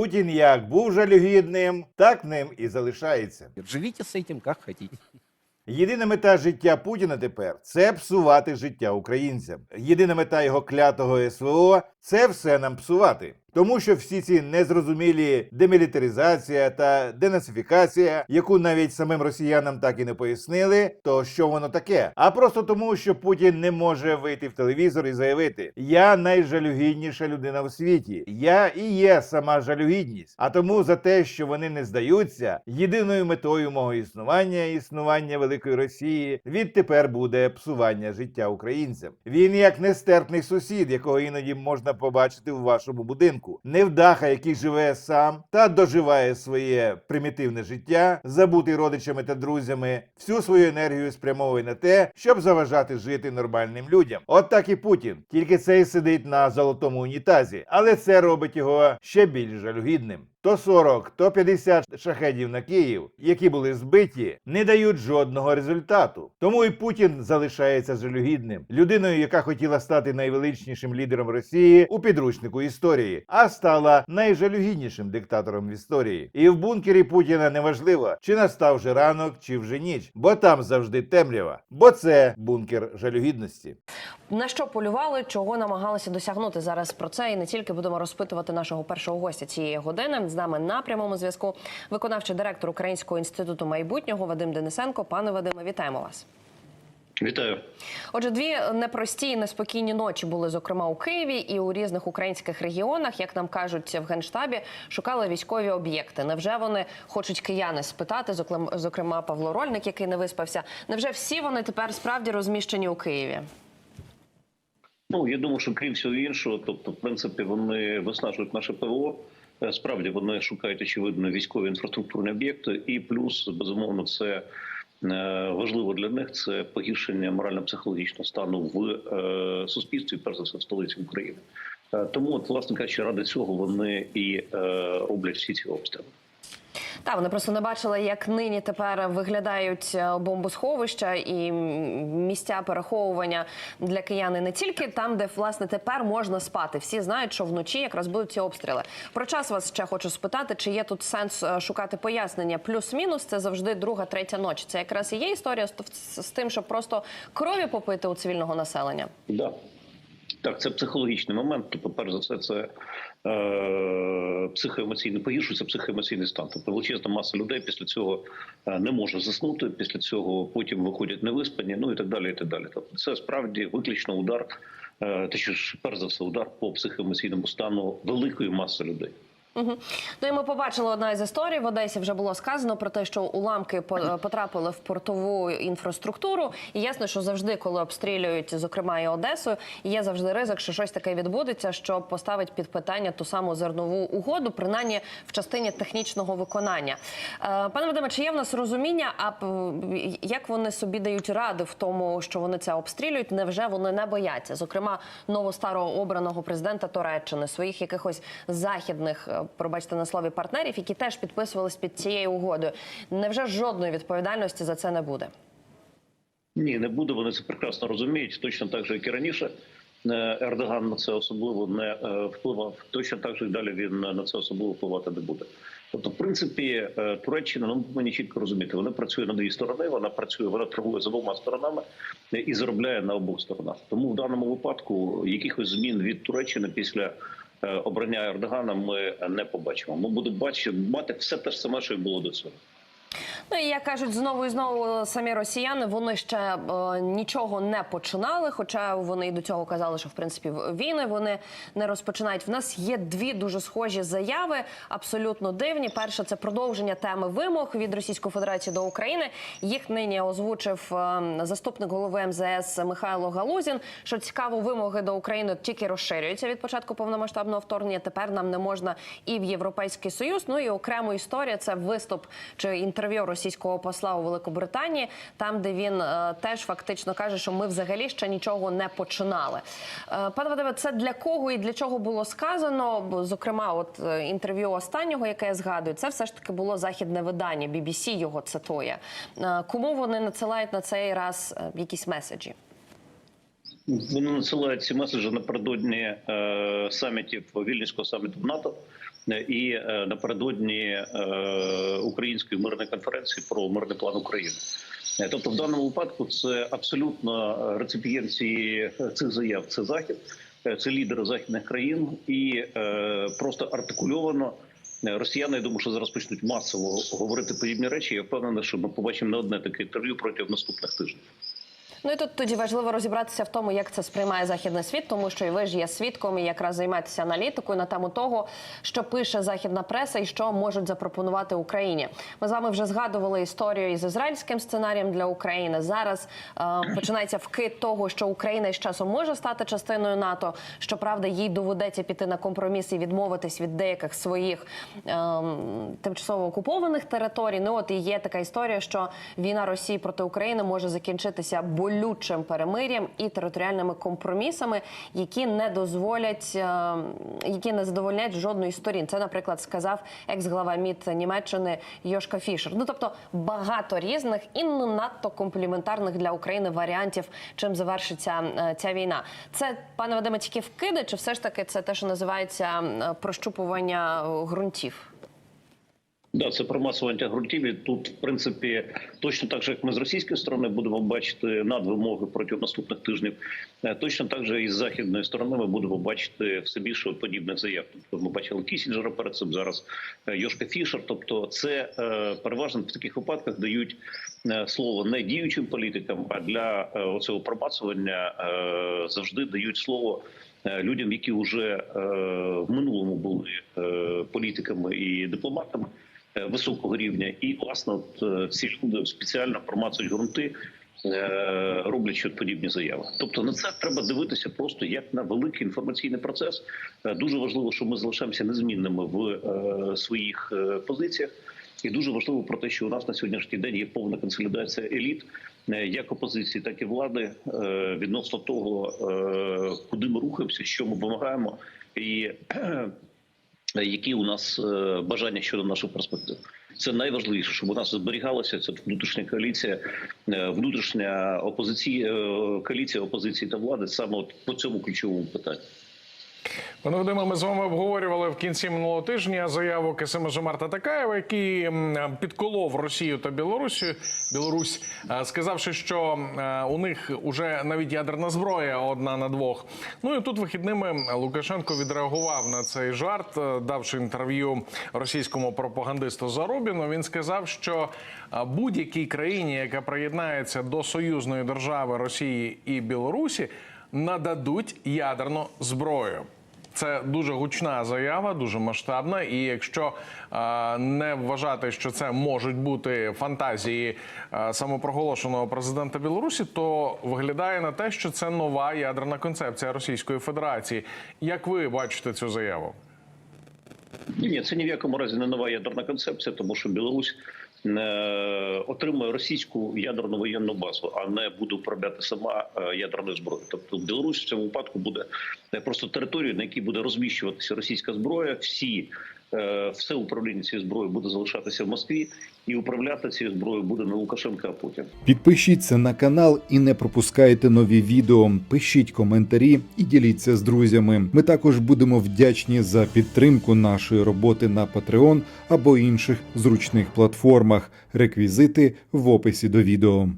Путін як був жалюгідним, так ним і залишається. Живіть з цим, як хочете. Єдина мета життя Путіна тепер це псувати життя українцям. Єдина мета його клятого СВО це все нам псувати. Тому що всі ці незрозумілі демілітаризація та денацифікація, яку навіть самим росіянам так і не пояснили, то що воно таке? А просто тому, що Путін не може вийти в телевізор і заявити: Я найжалюгідніша людина у світі. Я і є сама жалюгідність. А тому за те, що вони не здаються, єдиною метою мого існування існування великої Росії відтепер буде псування життя українцям. Він як нестерпний сусід, якого іноді можна побачити в вашому будинку, невдаха, який живе сам та доживає своє примітивне життя, забутий родичами та друзями, всю свою енергію спрямовує на те, щоб заважати жити нормальним людям. От так і Путін. Тільки цей сидить на золотому унітазі, але це робить його ще більш жалюгідним. То 40, то 50 шахедів на Київ, які були збиті, не дають жодного результату. Тому і Путін залишається жалюгідним, людиною, яка хотіла стати найвеличнішим лідером Росії у підручнику історії, а стала найжалюгіднішим диктатором в історії. І в бункері Путіна неважливо, чи настав вже ранок, чи вже ніч, бо там завжди темрява, бо це бункер жалюгідності. На що полювали, чого намагалися досягнути зараз про це, і не тільки будемо розпитувати нашого першого гостя цієї години. З нами на прямому зв'язку виконавчий директор Українського інституту майбутнього Вадим Денисенко. Пане Вадиме, вітаємо вас. Вітаю. Отже, дві непрості і неспокійні ночі були, зокрема у Києві і у різних українських регіонах, як нам кажуть в генштабі, шукали військові об'єкти. Невже вони хочуть кияни спитати? Зокрема, Павло Рольник, який не виспався. Невже всі вони тепер справді розміщені у Києві? Ну я думаю, що крім всього іншого, тобто, в принципі, вони виснажують наше ПВО. Е, Справді вони шукають очевидно військові інфраструктурні об'єкти, і плюс безумовно це е, важливо для них. Це погіршення морально-психологічного стану в е, суспільстві, перш за все в столиці України. Тому, от, власне кажучи, ради цього вони і роблять всі ці обстріли. Так, вони просто не бачили, як нині тепер виглядають е, бомбосховища і місця переховування для киян і не тільки там, де власне тепер можна спати. Всі знають, що вночі якраз будуть ці обстріли. Про час вас ще хочу спитати, чи є тут сенс е, шукати пояснення. Плюс-мінус це завжди друга, третя ноч. Це якраз і є історія з, тим, щоб просто крові попити у цивільного населення. Да. Так, це психологічний момент. Тобто, перш за все, це психоемоційний погіршується психоемоційний стан. Тобто величезна маса людей після цього е, не може заснути. Після цього потім виходять невиспані, ну і так далі. І так далі. Тобто, це справді виключно удар, е, те, що ж перш за все, удар по психоемоційному стану великої маси людей. Ну і ми побачили одна із історій. В Одесі вже було сказано про те, що уламки е, потрапили в портову інфраструктуру. І ясно, що завжди, коли обстрілюють, зокрема і Одесу, є завжди ризик, що щось таке відбудеться, що поставить під питання ту саму зернову угоду, принаймні в частині технічного виконання. Е, Пане Вадиме, чи є в нас розуміння, а як вони собі дають ради в тому, що вони це обстрілюють? Невже вони не бояться? Зокрема, новостарого обраного президента Туреччини, своїх якихось західних, е, пробачте на слові, партнерів, які теж підписувались під цією угодою. Невже жодної відповідальності за це не буде? Ні, не буде. Вони це прекрасно розуміють. Точно так же, як і раніше. Е, Ердоган на це особливо не е, впливав. Точно так же і далі він на це особливо впливати не буде. Тобто, в принципі, е, Туреччина ну мені чітко розуміти. Вона працює на дві сторони. Вона працює, вона торгує з обома сторонами і заробляє на обох сторонах. Тому в даному випадку якихось змін від Туреччини після обрання Ердогана ми не побачимо. Ми будемо бачити мати все те ж саме, що й було до цього. Ну і як кажуть знову і знову самі росіяни, вони ще е, нічого не починали. Хоча вони і до цього казали, що в принципі війни вони не розпочинають. В нас є дві дуже схожі заяви, абсолютно дивні. Перша це продовження теми вимог від Російської Федерації до України. Їх нині озвучив е, заступник голови МЗС Михайло Галузін. Що цікаво, вимоги до України тільки розширюються від початку повномасштабного вторгнення. Тепер нам не можна і в Європейський Союз. Ну і окремо історія це виступ чи інтерв'ю російського посла у Великобританії, там де він е, теж фактично каже, що ми взагалі ще нічого не починали. Е, пане Вадиме, це для кого і для чого було сказано? Зокрема, от е, інтерв'ю останнього, яке я згадую, це все ж таки було західне видання. BBC його цитує. Кому вони надсилають на цей раз якісь меседжі? Вони надсилають ці меседжі напередодні е, самітів Вільнюського саміту в НАТО. Е, і е, напередодні е, української мирної конференції про мирний план України. Тобто, в даному випадку це абсолютно е, цих заяв. Це захід, це лідери західних країн, і просто артикульовано. Росіяни, я думаю, що зараз почнуть масово говорити подібні речі. Я впевнений, що ми побачимо не одне таке інтерв'ю протягом наступних тижнів. Ну і тут тоді важливо розібратися в тому, як це сприймає західний світ, тому що і ви ж є свідком і якраз займаєтеся аналітикою на тему того, що пише західна преса і що можуть запропонувати Україні. Ми з вами вже згадували історію із ізраїльським сценарієм для України. Зараз е, починається вкид того, що Україна із часом може стати частиною НАТО. Щоправда, їй доведеться піти на компроміс і відмовитись від деяких своїх е, тимчасово окупованих територій. Ну от і є така історія, що війна Росії проти України може закінчитися болючим перемир'ям і територіальними компромісами, які не дозволять, е, які не задовольнять жодної сторін. Це, наприклад, сказав екс-глава МІД Німеччини Йошка Фішер. Ну тобто багато різних і не надто компліментарних для України варіантів, чим завершиться е, ця війна. Це пане Вадиме, тільки вкиди, чи все ж таки це те, що називається прощупування е, ґрунтів? Да, це промасування ґрунтів. І тут, в принципі, точно так же, як ми з російської сторони будемо бачити надвимоги протягом наступних тижнів. е, Точно так же і з західної сторони ми будемо бачити все більше подібних заяв. Тобто ми бачили Кісінджера перед цим зараз е, Йошка Фішер. Тобто, це е, переважно в таких випадках дають слово не діючим політикам, а для оцього промацування завжди дають слово. Людям, які вже в минулому були політиками і дипломатами, високого рівня, і власне от е, ці люди спеціально промацують ґрунти, е, роблячи подібні заяви. Тобто на це треба дивитися просто як на великий інформаційний процес. Е, Дуже важливо, що ми залишаємося незмінними в е, своїх е, позиціях. І дуже важливо про те, що у нас на сьогоднішній день є повна консолідація еліт, е, як опозиції, так і влади е, відносно того, е, куди ми рухаємося, що ми вимагаємо, і е, які у нас е, бажання щодо наших перспектив. Це найважливіше, щоб у нас зберігалася ця внутрішня коаліція, е, внутрішня опозиція, е, коаліція опозиції та влади саме от по цьому ключовому питанню. Пане ми з вами обговорювали в кінці минулого тижня заяву Касима Жомарта Такаєва, який підколов Росію та Білорусі, Білорусь, е, сказавши, що е, у них уже навіть ядерна зброя одна на двох. Ну і тут вихідними Лукашенко відреагував на цей жарт, е, давши інтерв'ю російському пропагандисту Зарубіну. Він сказав, що будь-якій країні, яка приєднається до союзної держави Росії і Білорусі, нададуть ядерну зброю. Це дуже гучна заява, дуже масштабна. І якщо е, не вважати, що це можуть бути фантазії е, самопроголошеного президента Білорусі, то виглядає на те, що це нова ядерна концепція Російської Федерації. Як ви бачите цю заяву? Ні, це ні в якому разі не нова ядерна концепція, тому що Білорусь отримує російську ядерну воєнну базу, а не буде управляти сама ядерну ядерною зброєю. Тобто Білорусь в цьому випадку буде е, просто територією, на якій буде розміщуватися російська зброя. Всі е, все управління цією зброєю буде залишатися в Москві, і управляти цією зброєю буде не Лукашенко, а Путін. Підпишіться на канал і не пропускайте нові відео. Пишіть коментарі і діліться з друзями. Ми також будемо вдячні за підтримку нашої роботи на Patreon або інших зручних платформах. Реквізити в описі до відео.